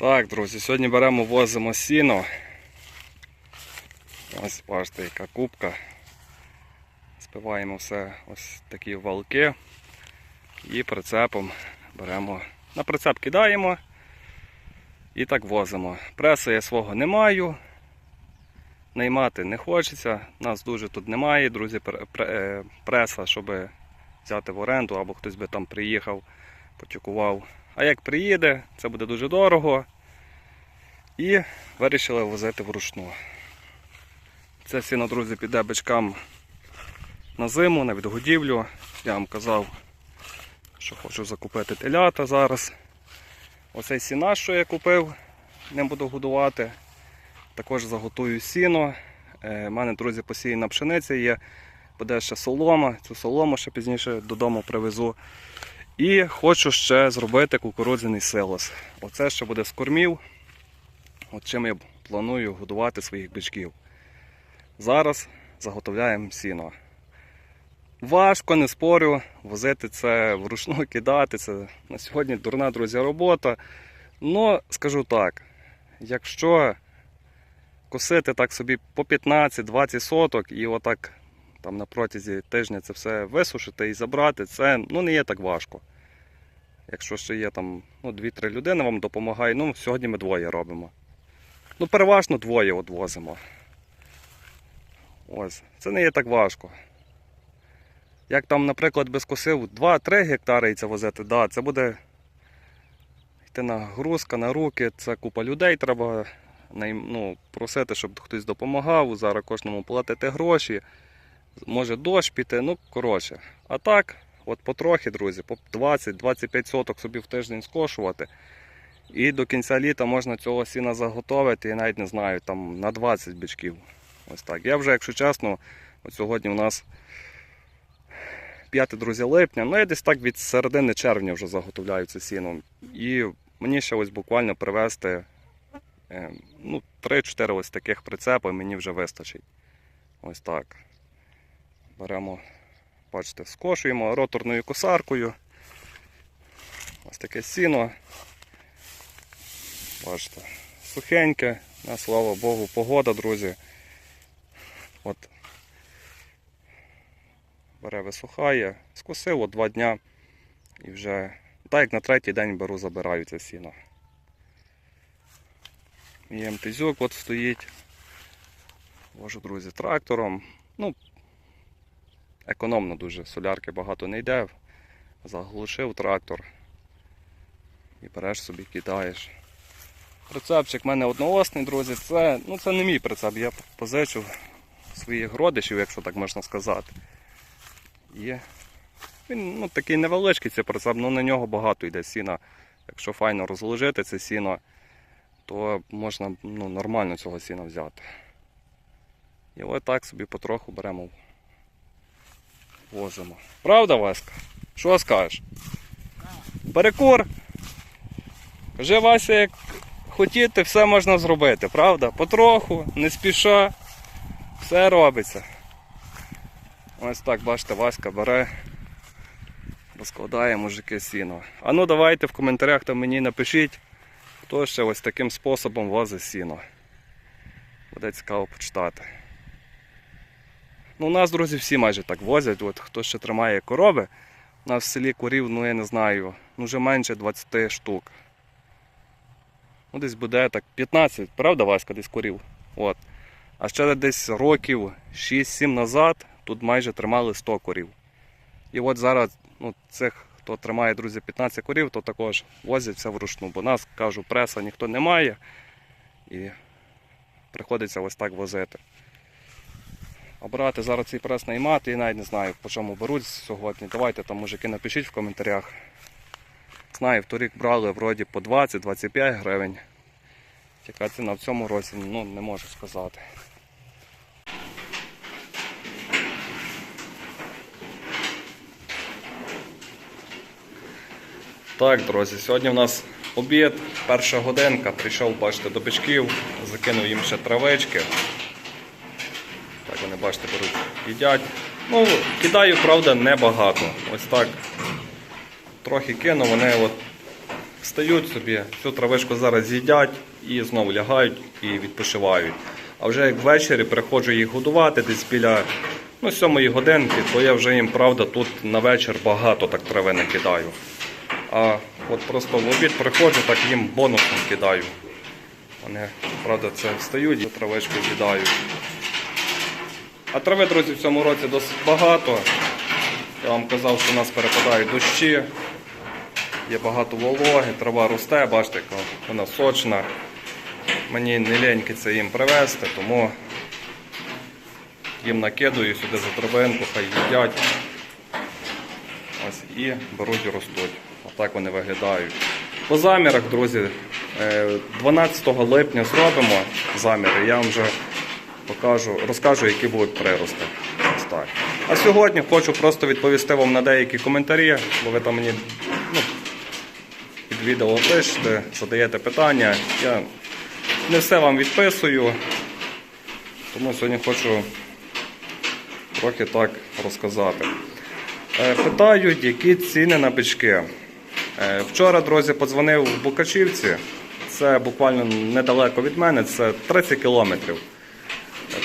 Так, друзі, сьогодні беремо, возимо сіно. Ось бачите, яка кубка. Спиваємо все ось такі валки і прицепом беремо. На прицеп кидаємо і так возимо. Преси я свого не маю. Наймати не хочеться. Нас дуже тут немає, друзі, е, преса, щоб взяти в оренду, або хтось би там приїхав, потюкував. А як приїде, це буде дуже дорого. І вирішили возити вручну. Це сіно, друзі, піде бичкам на зиму, на відгодівлю. Я вам казав, що хочу закупити телята зараз. Оцей сіна, що я купив, ним буду годувати. Також заготую сіно. У мене, друзі, посіяна пшениця є. Буде ще солома. Цю солому ще пізніше додому привезу. І хочу ще зробити кукурудзяний силос. Оце ще буде з кормів. От чим я планую годувати своїх бичків. Зараз заготовляємо сіно. Важко, не спорю, возити це вручну кидати. Це на сьогодні дурна, друзі, робота. Ну, скажу так, якщо косити так собі по 15-20 соток і отак там на протязі тижня це все висушити і забрати, це ну, не є так важко. Якщо ще є там ну, 2-3 людини вам допомагає, ну сьогодні ми двоє робимо. Ну, переважно двоє от возимо. Ось, це не є так важко. Як там, наприклад, без косив 2-3 гектари і це возити, да, це буде йти нагрузка на руки, це купа людей треба ну, просити, щоб хтось допомагав, зараз кожному платити гроші. Може дощ піти, ну коротше. А так, от потрохи, друзі, по 20-25 соток собі в тиждень скошувати. І до кінця літа можна цього сіна заготовити, я навіть не знаю, там на 20 бичків. Ось так. Я вже, якщо чесно, от сьогодні у нас 5 друзі липня, ну я десь так від середини червня вже заготовляю це сіно. І мені ще ось буквально привезти е, ну, 3-4 ось таких прицепи мені вже вистачить. Ось так. Беремо, бачите, скошуємо роторною косаркою. Ось таке сіно. Бачите, сухеньке, на слава Богу, погода, друзі. От бере висухає, скосив от два дня і вже, так як на третій день беру, забираю це сіно. І МТЗюк от стоїть. Вожу, друзі, трактором. Ну, економно дуже, солярки багато не йде. Заглушив трактор і береш собі, кидаєш. Прицепчик в мене одноосний, друзі. Це, ну, це не мій прицеп, я позичив своїх родичів, якщо так можна сказати. І він ну, такий невеличкий цей прицеп, але на нього багато йде сіна. Якщо файно розложити це сіно, то можна ну, нормально цього сіна взяти. І ось так собі потроху беремо. Возимо. Правда, Васька? Що скажеш? Перекур. Кажи, Вася, як хотіти, все можна зробити, правда? Потроху, не спіша, все робиться. Ось так, бачите, Васька бере, розкладає мужики сіно. А ну давайте в коментарях там мені напишіть, хто ще ось таким способом возить сіно. Буде цікаво почитати. Ну, у нас, друзі, всі майже так возять. От, хто ще тримає корови, у нас в селі курів, ну я не знаю, ну вже менше 20 штук. Ну, десь буде так 15, правда, Васька, десь курів. От. А ще десь років 6-7 назад тут майже тримали 100 корів. І от зараз ну, цих, хто тримає, друзі, 15 корів, то також возять все вручну. Бо нас, кажу, преса ніхто не має. І приходиться ось так возити. А брати зараз цей прес наймати, я навіть не знаю, по чому беруть сьогодні. Давайте там, мужики, напишіть в коментарях. Знаю, вторік брали вроді по 20-25 гривень. Яка ціна в цьому році, ну не можу сказати. Так, друзі, сьогодні у нас обід, перша годинка. Прийшов, бачите, до бичків, закинув їм ще травички. Вони, бачите, беруть, їдять. Ну, кидаю, правда, небагато. Ось так. Трохи кину, вони от встають собі, цю травишку зараз з'їдять і знову лягають і відпочивають. А вже як ввечері приходжу їх годувати десь біля ну, 7 годинки, то я вже їм, правда, тут на вечір багато так трави не кидаю. А от просто в обід приходжу, так їм бонусом кидаю. Вони, правда, це встають і травичку з'їдають. А трави, друзі, в цьому році досить багато. Я вам казав, що у нас перепадають дощі, є багато вологи, трава росте, бачите, вона сочна. Мені не ліньки це їм привезти, тому їм накидаю сюди за травинку, хай їдять. Ось і беруть і ростуть. Отак вони виглядають. По замірах, друзі, е, 12 липня зробимо заміри. Я вам вже покажу, розкажу, які будуть прирости. А сьогодні хочу просто відповісти вам на деякі коментарі, бо ви там мені ну, під відео пишете, задаєте питання. Я не все вам відписую, тому сьогодні хочу трохи так розказати. Е, Питають, які ціни на бички. Е, Вчора, друзі, подзвонив в Букачівці. Це буквально недалеко від мене, це 30 кілометрів.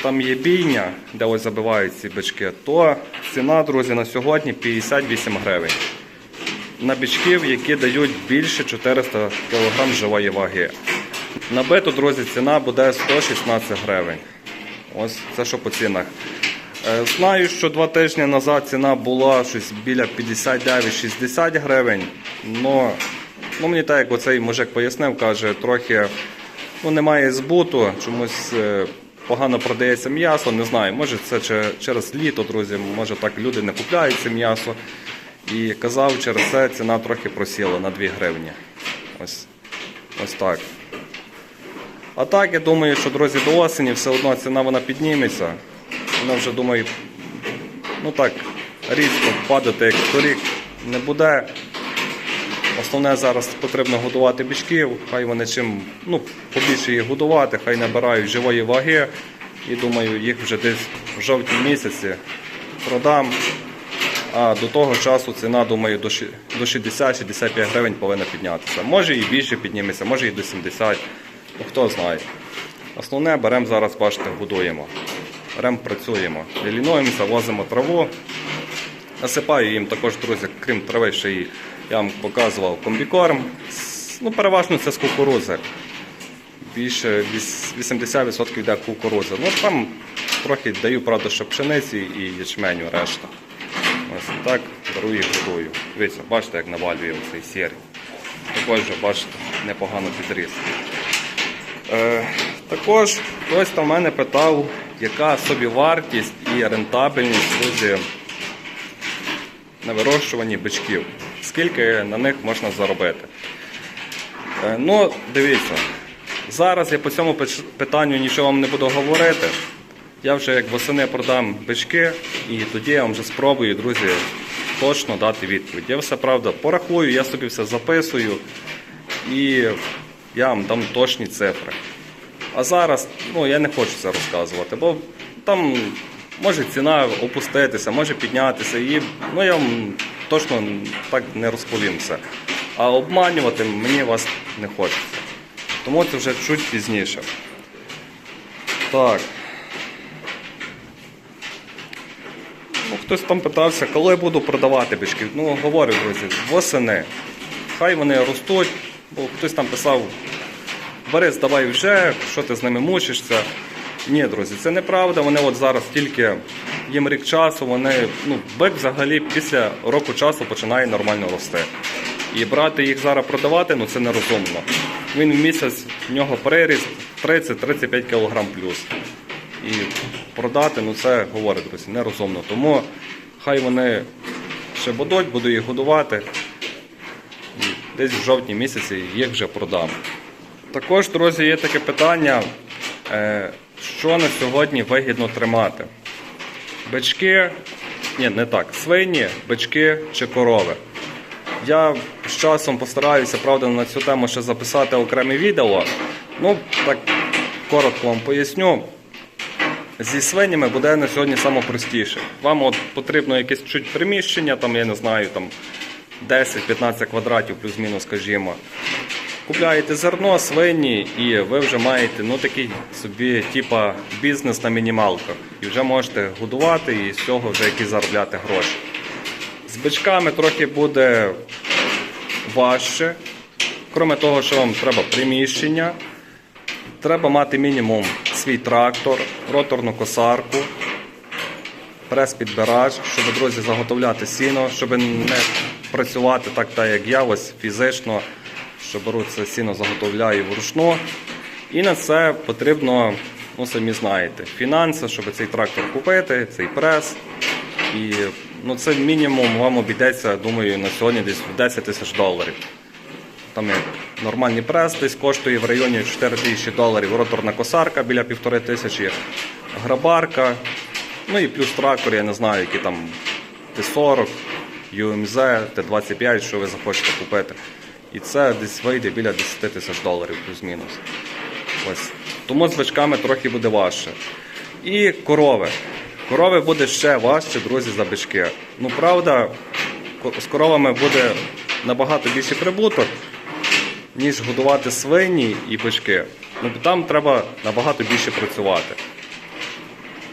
Там є бійня, де ось забивають ці бички, то ціна, друзі, на сьогодні 58 гривень. На бичків, які дають більше 400 кг живої ваги. На биту, друзі, ціна буде 116 гривень. Ось це що по цінах. Е, Знаю, що два тижні назад ціна була щось біля 59-60 гривень. Но, ну мені так, як оцей мужик пояснив, каже, трохи ну, немає збуту, чомусь е, погано продається м'ясо. Не знаю, може це через літо, друзі, може так люди не купляють це м'ясо. І казав, через це ціна трохи просіла на 2 гривні. Ось, ось так. А так, я думаю, що, друзі, до осені все одно ціна вона підніметься. Вона вже, думаю, ну так, різко падати, як торік, не буде. Основне зараз потрібно годувати бичків, хай вони чим ну, побільше їх годувати, хай набирають живої ваги. І думаю, їх вже десь в жовтні місяці продам. А до того часу ціна, думаю, до 60-65 гривень повинна піднятися. Може і більше підніметься, може і до 70. Ну хто знає. Основне беремо зараз, бачите, годуємо. Беремо, працюємо. Лінуємося, возимо траву. Насипаю їм також, друзі, крім трави, ще й я вам показував комбікорм. Ну, переважно це з кукурузи. Більше 80% йде кукурузи. Ну там трохи даю, правда, ще пшениці і ячменю решта. Ось так беру і годую. Дивіться, бачите, як навалює цей сір. Також бачите, непогано підріс. Е, також хтось там мене питав, яка собівартість і рентабельність друзі, на вирощуванні бичків. Скільки на них можна заробити? Е, ну, дивіться, зараз я по цьому питанню нічого вам не буду говорити. Я вже як восени продам бички, і тоді я вам вже спробую, друзі, точно дати відповідь. Я все правда порахую, я собі все записую і я вам дам точні цифри. А зараз ну, я не хочу це розказувати, бо там може ціна опуститися, може піднятися. І ну, я вам точно так не розповім все. А обманювати мені вас не хочеться. Тому це вже чуть пізніше. Так. Ну, хтось там питався, коли я буду продавати бички. Ну, говорю, друзі, восени. Хай вони ростуть, бо хтось там писав, бери, здавай вже, що ти з ними мучишся. Ні, друзі, це неправда. Вони от зараз тільки їм рік часу, вони, ну, бик взагалі після року часу починає нормально рости. І брати їх зараз продавати, ну це нерозумно. Він в місяць в нього приріст 30-35 кг плюс. І продати, ну це говорить, друзі, нерозумно. Тому хай вони ще будуть, буду їх годувати. І десь в жовтні місяці їх вже продам. Також, друзі, є таке питання, е, що на сьогодні вигідно тримати. Бички, ні, не так, свині, бички чи корови. Я з часом постараюся, правда, на цю тему ще записати окреме відео. Ну, так коротко вам поясню. Зі свинями буде на сьогодні найпростіше. Вам от потрібно якесь чуть приміщення, там, я не знаю, там 10-15 квадратів, плюс-мінус, скажімо. Купляєте зерно, свині, і ви вже маєте ну, такий собі типа бізнес на мінімалках. І вже можете годувати і з цього вже якісь заробляти гроші. З бичками трохи буде важче. Крім того, що вам треба приміщення, треба мати мінімум свій трактор, роторну косарку, прес-підбирач, щоб, друзі, заготовляти сіно, щоб не працювати так, так як я, ось фізично, що беру це сіно, заготовляю вручну. І на це потрібно, ну самі знаєте, фінанси, щоб цей трактор купити, цей прес. І ну, це мінімум вам обійдеться, думаю, на сьогодні десь в 10 тисяч доларів. Там нормальний прес десь коштує в районі 4 тисячі доларів, роторна косарка біля півтори тисячі, грабарка, ну і плюс трактор, я не знаю, які там Т-40, UMZ, Т-25, що ви захочете купити. І це десь вийде біля 10 тисяч доларів, плюс-мінус. Ось. Тому з бичками трохи буде важче. І корови. Корови буде ще важче, друзі, за бички. Ну, правда, з коровами буде набагато більший прибуток, ніж годувати свині і бички. Ну, там треба набагато більше працювати.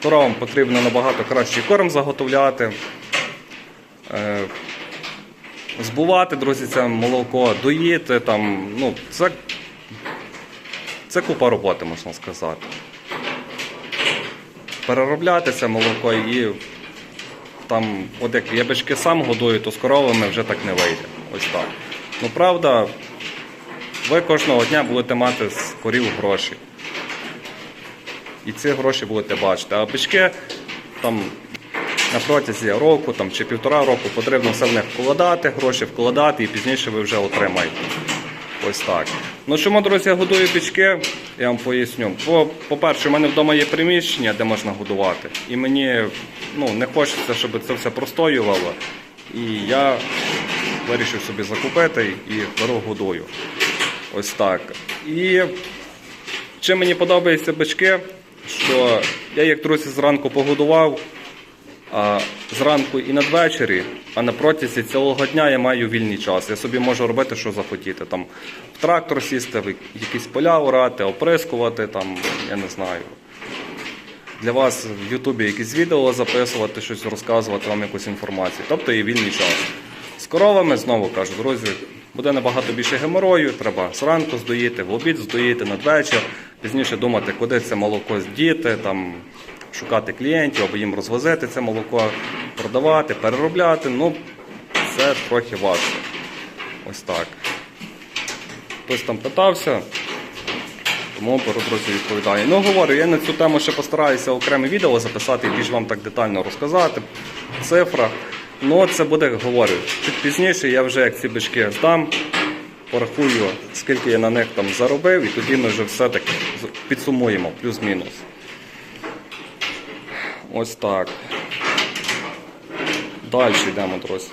Коровам потрібно набагато кращий корм заготовляти. Збувати, друзі, це молоко, доїти. Там, ну, це, це купа роботи, можна сказати. Переробляти це молоко і там, от як я бички сам годую, то з коровами вже так не вийде. Ось так. Ну правда, ви кожного дня будете мати з корів гроші. І ці гроші будете бачити. А бички там на протязі року там, чи півтора року потрібно все в них вкладати, гроші вкладати і пізніше ви вже отримаєте. Ось так. Ну чому, друзі, я годую бички, я вам поясню. По- По-перше, у мене вдома є приміщення, де можна годувати. І мені ну, не хочеться, щоб це все простоювало. І я вирішив собі закупити і беру годую. Ось так. І чим мені подобаються бички, що я їх друзі зранку погодував, зранку і надвечері, а на протязі цілого дня я маю вільний час. Я собі можу робити, що захотіти. Там в трактор сісти, в якісь поля орати, оприскувати, там, я не знаю. Для вас в Ютубі якісь відео записувати, щось розказувати, вам якусь інформацію. Тобто є вільний час. З коровами, знову кажу, друзі, буде набагато більше геморою, треба зранку здоїти, в обід здоїти, надвечір, пізніше думати, куди це молоко здіти, там, шукати клієнтів або їм розвозити це молоко, продавати, переробляти. Ну, це трохи важко. Ось так. Хтось там питався, тому беру, друзі, відповідаю. Ну, говорю, я на цю тему ще постараюся окреме відео записати і більш вам так детально розказати. Цифра. Ну, це буде, говорю, чуть пізніше я вже як ці бички здам, порахую, скільки я на них там заробив, і тоді ми вже все-таки підсумуємо, плюс-мінус. Ось так. Далі йдемо, друзі.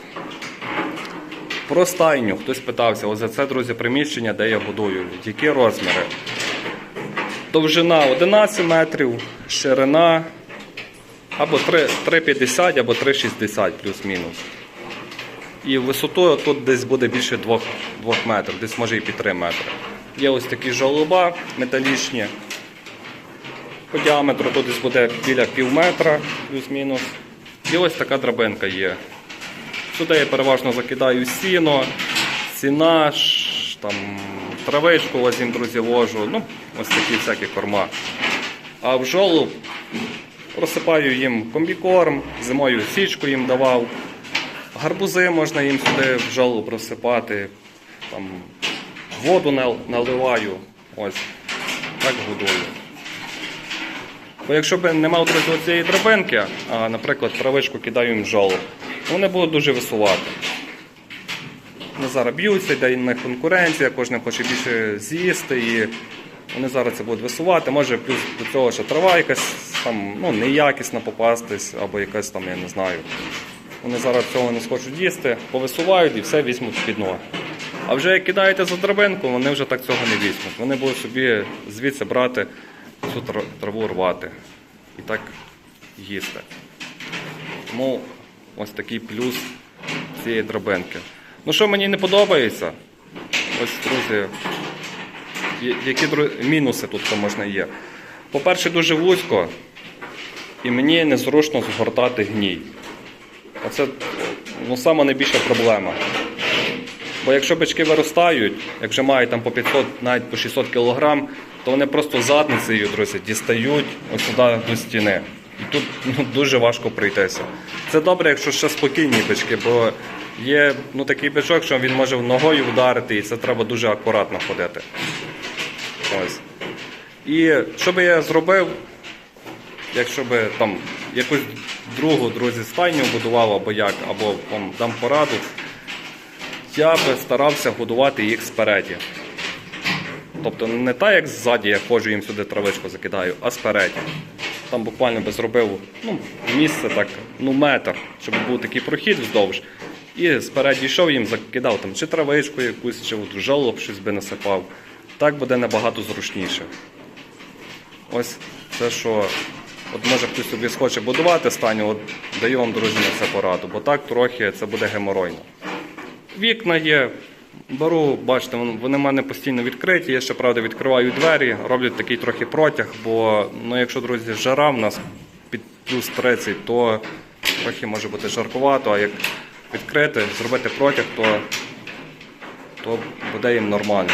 Про стайню. Хтось питався, ось це, друзі, приміщення, де я годую. Які розміри? Довжина 11 метрів, ширина або 3,50, або 3,60 плюс-мінус. І висотою тут десь буде більше 2, 2 метрів, десь може і під 3 метри. Є ось такі жолоба металічні. По діаметру тут десь буде біля пів метра, плюс-мінус. І ось така драбинка є. Сюди я переважно закидаю сіно, сіна, там, травичку їм, друзі, ложу. Ну, ось такі всякі корма. А в жолоб розсипаю їм комбікорм, зимою січку їм давав. Гарбузи можна їм сюди в жолоб розсипати. Там, воду наливаю. Ось. Так годую. Бо якщо б не мав друзі цієї драбинки, а, наприклад, травичку кидаю їм в жолоб, вони будуть дуже висувати. Вони зараз б'ються, йде них конкуренція, кожен хоче більше з'їсти і вони зараз це будуть висувати. Може плюс до цього ще трава якась там ну, неякісна попастись, або якась там, я не знаю. Вони зараз цього не схочуть їсти, повисувають і все візьмуть під ноги. А вже як кидаєте за драбинку, вони вже так цього не візьмуть. Вони будуть собі звідси брати цю траву рвати і так їсти. Тому ось такий плюс цієї драбинки. Ну що мені не подобається? Ось, друзі, які мінуси тут можна є. По-перше, дуже вузько, і мені незручно згортати гній. Оце ну, найбільша проблема. Бо якщо бички виростають, як вже мають там по 500, навіть по 600 кг, то вони просто задницею, друзі, дістають ось сюди до стіни. І тут ну, дуже важко пройтися. Це добре, якщо ще спокійні бички, бо є ну, такий бичок, що він може ногою вдарити, і це треба дуже акуратно ходити. Ось. І що би я зробив, якщо би там якусь другу друзі стайню будував або як, або вам дам пораду, я би старався годувати їх спереді. Тобто не так, як ззаді я ходжу їм сюди травичку закидаю, а спереді. Там буквально би зробив ну, місце так, ну метр, щоб був такий прохід вздовж. І спереді йшов їм, закидав там чи травичку якусь, чи от жолоб щось би насипав. Так буде набагато зручніше. Ось це що. От може хтось собі схоче будувати станю, от даю вам, друзі, на це пораду, бо так трохи це буде геморойно. Вікна є. Беру, бачите, вони в мене постійно відкриті. Я ще правда відкриваю двері, роблю такий трохи протяг, бо ну, якщо, друзі, жара в нас під плюс 30, то трохи може бути жаркувато, а як відкрити, зробити протяг, то, то буде їм нормально.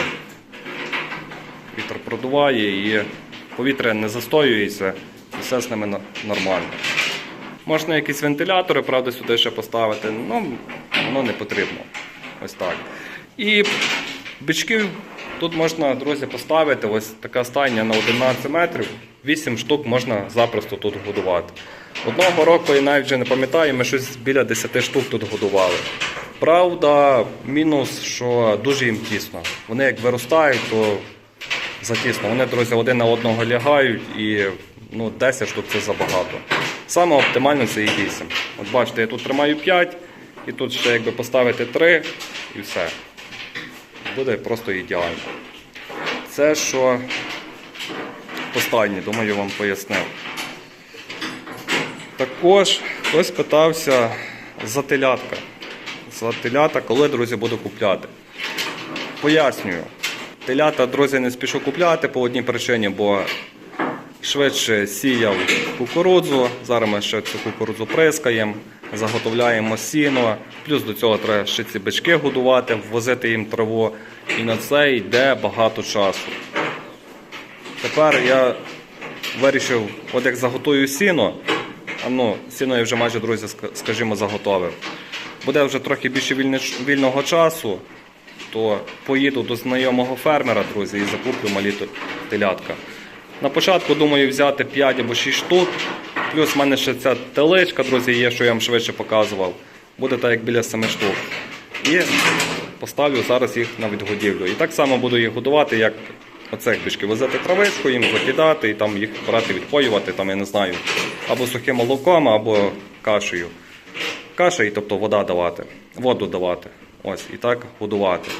Вітер продуває і повітря не застоюється, і все з ними нормально. Можна якісь вентилятори, правда, сюди ще поставити, ну воно не потрібно. Ось так. І бичків тут можна, друзі, поставити. Ось така стайня на 11 метрів. 8 штук можна запросто тут годувати. Одного року я навіть вже не пам'ятаю, ми щось біля 10 штук тут годували. Правда, мінус, що дуже їм тісно. Вони як виростають, то затісно. Вони, друзі, один на одного лягають і ну, 10 штук це забагато. Саме оптимально це і 8. От бачите, я тут тримаю 5, і тут ще якби поставити 3 і все. Буде просто ідеально. Це що останнє, думаю, вам пояснив. Також хтось питався за телятка. За телята, коли, друзі, буду купляти. Пояснюю. Телята, друзі, не спішу купляти по одній причині, бо швидше сіяв кукурудзу. Зараз ми ще цю кукурудзу прискаємо, заготовляємо сіно. Плюс до цього треба ще ці бички годувати, ввозити їм траву. І на це йде багато часу. Тепер я вирішив, от як заготую сіно, а ну, сіно я вже майже, друзі, скажімо, заготовив. Буде вже трохи більше вільного часу, то поїду до знайомого фермера, друзі, і закуплю малі телятка. На початку думаю взяти 5 або 6 штук. Плюс в мене ще ця теличка, друзі, є, що я вам швидше показував. Буде так, як біля 7 штук. І поставлю зараз їх на відгодівлю. І так само буду їх годувати, як оцих бички. Возити травичку, їм закидати і там їх брати, відпоювати, там, я не знаю, або сухим молоком, або кашею. Каша, і тобто вода давати, воду давати. Ось, і так годувати.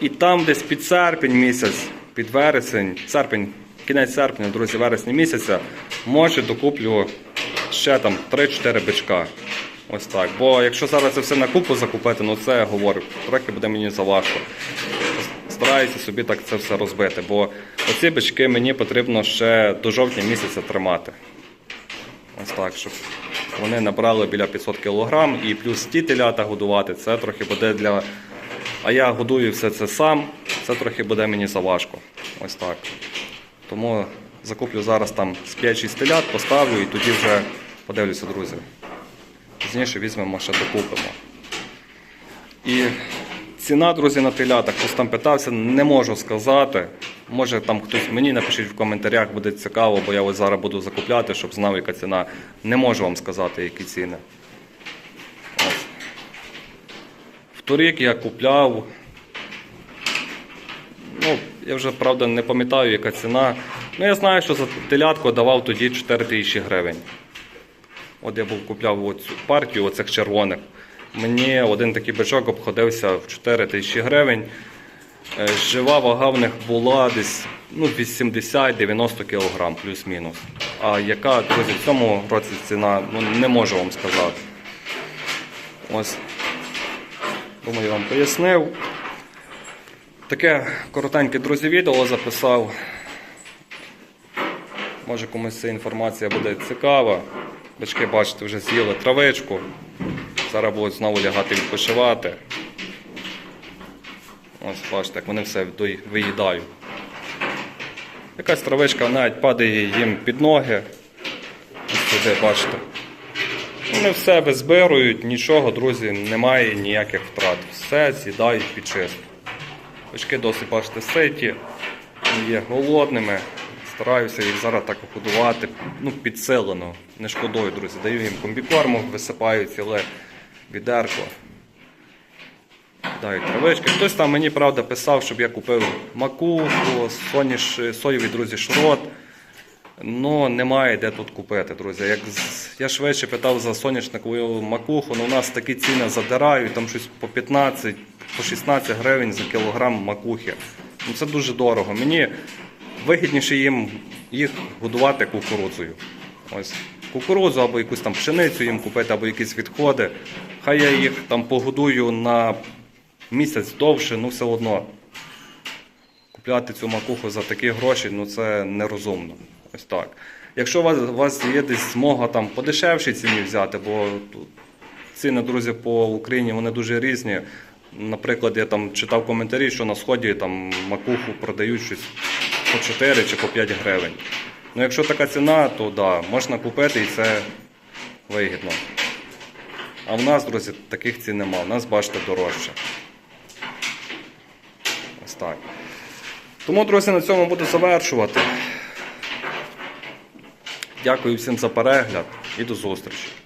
І там десь під серпень місяць, під вересень, серпень, кінець серпня, друзі, вересня місяця, може докуплю ще там 3-4 бичка. Ось так. Бо якщо зараз це все на купу закупити, ну це я говорю, трохи буде мені заважко. Стараюся собі так це все розбити, бо оці бички мені потрібно ще до жовтня місяця тримати. Ось так, щоб вони набрали біля 500 кг і плюс ті телята годувати, це трохи буде для. А я годую все це сам, це трохи буде мені заважко. Ось так. Тому закуплю зараз там з 5-6 телят, поставлю і тоді вже подивлюся, друзі. Пізніше візьмемо ще докупимо. І ціна, друзі, на телятах, хтось там питався, не можу сказати. Може там хтось мені напишіть в коментарях, буде цікаво, бо я ось зараз буду закупляти, щоб знав, яка ціна. Не можу вам сказати, які ціни. Ось. Вторік я купляв. Я вже правда не пам'ятаю, яка ціна. Ну, я знаю, що за телятку давав тоді 4 тисячі гривень. От я був купляв оцю партію оцих червоних. Мені один такий бичок обходився в 4 тисячі гривень. Е, Жива вага в них була десь ну, 80-90 кг плюс-мінус. А яка, друзі, в цьому році ціна, ну, не можу вам сказати. Ось. Думаю, я вам пояснив. Таке коротеньке, друзі, відео записав. Може комусь ця інформація буде цікава. Бички, бачите, вже з'їли травичку. Зараз будуть знову лягати відпочивати. Ось бачите, як вони все виїдають. Якась травичка навіть падає їм під ноги. Ось сюди, бачите. Вони все визбирують, нічого, друзі, немає ніяких втрат. Все з'їдають під чистку. Бички досить бачите ситі, є голодними. Стараюся їх зараз так годувати, ну, підсилено, не шкодою, друзі. Даю їм комбікорму, висипаю ціле відерко. Даю травички. Хтось там мені правда писав, щоб я купив макуху, соніш, соєві, друзі, шрот. Ну, немає де тут купити, друзі. Як я швидше питав за соняшникову макуху, ну у нас такі ціни задирають, там щось по 15, по 16 гривень за кілограм макухи. Ну це дуже дорого. Мені вигідніше їм їх годувати кукурудзою. Ось кукурудзу або якусь там пшеницю їм купити, або якісь відходи. Хай я їх там погодую на місяць довше, ну все одно купляти цю макуху за такі гроші, ну це нерозумно. Ось так. Якщо у вас, у вас є десь змога там по дешевшій ціні взяти, бо ціни, друзі, по Україні вони дуже різні. Наприклад, я там читав коментарі, що на сході там макуху продають щось по 4 чи по 5 гривень. Ну, якщо така ціна, то да, можна купити і це вигідно. А в нас, друзі, таких цін нема. У нас, бачите, дорожче. Ось так. Тому, друзі, на цьому буду завершувати. Дякую всім за перегляд і до зустрічі.